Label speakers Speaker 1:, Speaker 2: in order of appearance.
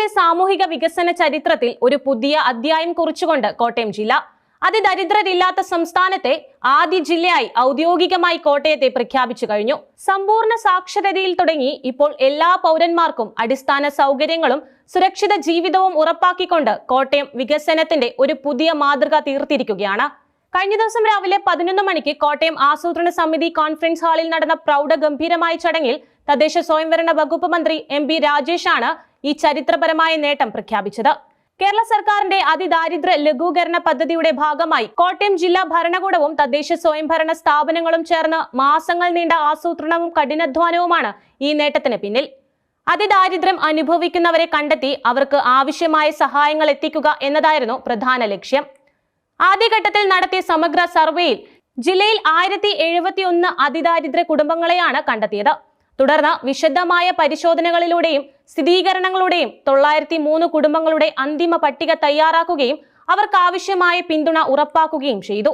Speaker 1: കേരളത്തിന്റെ സാമൂഹിക വികസന ചരിത്രത്തിൽ ഒരു പുതിയ അധ്യായം കുറിച്ചുകൊണ്ട് കോട്ടയം ജില്ല. അതിദരിദ്രരില്ലാത്ത സംസ്ഥാനത്തെ ആദ്യ ജില്ലയായി ഔദ്യോഗികമായി കോട്ടയത്തെ പ്രഖ്യാപിച്ചു കഴിഞ്ഞു. സമ്പൂർണ സാക്ഷരതയിൽ തുടങ്ങി ഇപ്പോൾ എല്ലാ പൗരന്മാർക്കും അടിസ്ഥാന സൗകര്യങ്ങളും സുരക്ഷിത ജീവിതവും ഉറപ്പാക്കിക്കൊണ്ട് കോട്ടയം വികസനത്തിന്റെ ഒരു പുതിയ മാതൃക തീർത്തിരിക്കുകയാണ്. കഴിഞ്ഞ ദിവസം രാവിലെ പതിനൊന്ന് മണിക്ക് കോട്ടയം ആസൂത്രണ സമിതി കോൺഫറൻസ് ഹാളിൽ നടന്ന പ്രൗഢഗംഭീരമായ ചടങ്ങിൽ തദ്ദേശ സ്വയംഭരണ വകുപ്പ് മന്ത്രി എം പി രാജേഷാണ് ഈ ചരിത്രപരമായ നേട്ടം പ്രഖ്യാപിച്ചത്. കേരള സർക്കാരിന്റെ അതിദാരിദ്ര്യ ലഘൂകരണ പദ്ധതിയുടെ ഭാഗമായി കോട്ടയം ജില്ലാ ഭരണകൂടവും തദ്ദേശ സ്വയംഭരണ സ്ഥാപനങ്ങളും ചേർന്ന് മാസങ്ങൾ നീണ്ട ആസൂത്രണവും കഠിനാധ്വാനവുമാണ് ഈ നേട്ടത്തിന് പിന്നിൽ. അതിദാരിദ്ര്യം അനുഭവിക്കുന്നവരെ കണ്ടെത്തി അവർക്ക് ആവശ്യമായ സഹായങ്ങൾ എത്തിക്കുക എന്നതായിരുന്നു പ്രധാന ലക്ഷ്യം. ആദ്യഘട്ടത്തിൽ നടത്തിയ സമഗ്ര സർവേയിൽ ജില്ലയിൽ ആയിരത്തി എഴുപത്തി ഒന്ന് അതിദാരിദ്ര്യ കുടുംബങ്ങളെയാണ് കണ്ടെത്തിയത്. തുടർന്ന് വിശദമായ പരിശോധനകളിലൂടെയും സ്ഥിരീകരണങ്ങളുടെയും തൊള്ളായിരത്തി മൂന്ന് കുടുംബങ്ങളുടെ അന്തിമ പട്ടിക തയ്യാറാക്കുകയും അവർക്ക് ആവശ്യമായ പിന്തുണ ഉറപ്പാക്കുകയും ചെയ്തു.